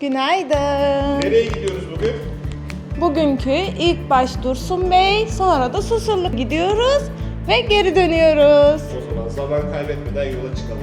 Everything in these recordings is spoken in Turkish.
Günaydın. Nereye gidiyoruz bugün? Bugünkü ilk baş Dursun Bey, sonra da Susurluk gidiyoruz ve geri dönüyoruz. O zaman zaman kaybetmeden yola çıkalım.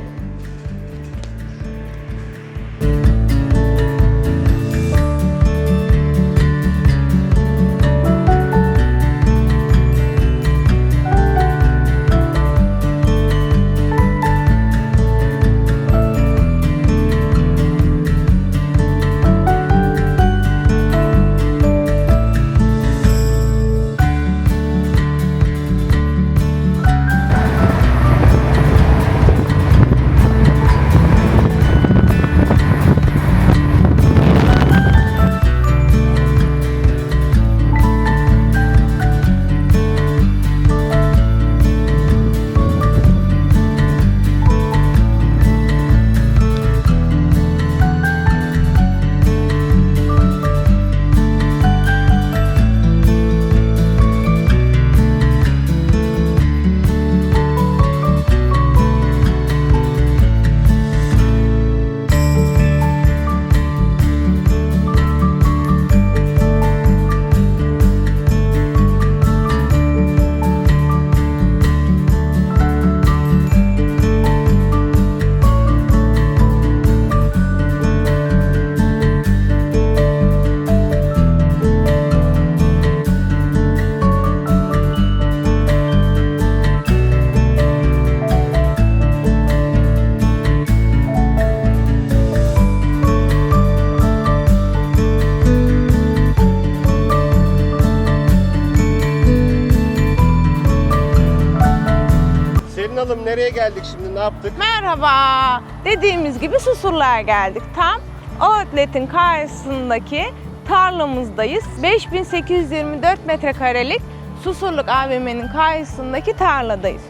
Hanım nereye geldik şimdi? Ne yaptık? Merhaba. Dediğimiz gibi Susurluğa geldik. Tam outlet'in karşısındaki tarlamızdayız. 5824 metrekarelik Susurluk AVM'nin karşısındaki tarladayız.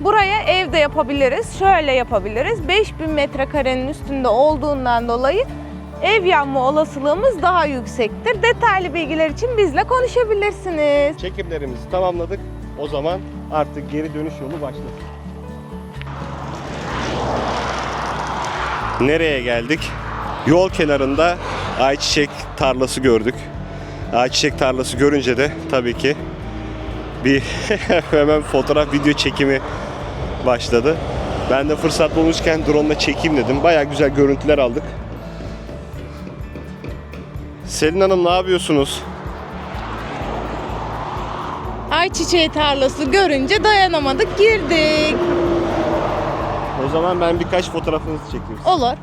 Buraya evde yapabiliriz. Şöyle yapabiliriz. 5000 metrekarenin üstünde olduğundan dolayı ev yanma olasılığımız daha yüksektir. Detaylı bilgiler için bizle konuşabilirsiniz. Çekimlerimizi tamamladık. O zaman artık geri dönüş yolu başlasın. Nereye geldik? Yol kenarında ayçiçek tarlası gördük. Ayçiçek tarlası görünce de tabii ki bir hemen fotoğraf video çekimi başladı. Ben de fırsat bulmuşken drone ile çekeyim dedim. Baya güzel görüntüler aldık. Selin Hanım ne yapıyorsunuz? Ayçiçeği tarlası görünce dayanamadık girdik. Zaman ben birkaç fotoğrafınızı çekeyim. Olur.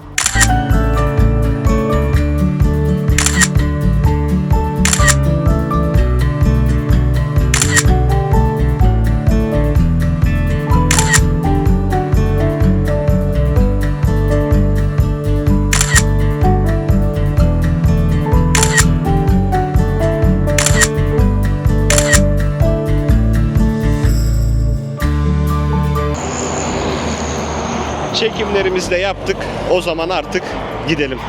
Çekimlerimizi de yaptık. O zaman artık gidelim.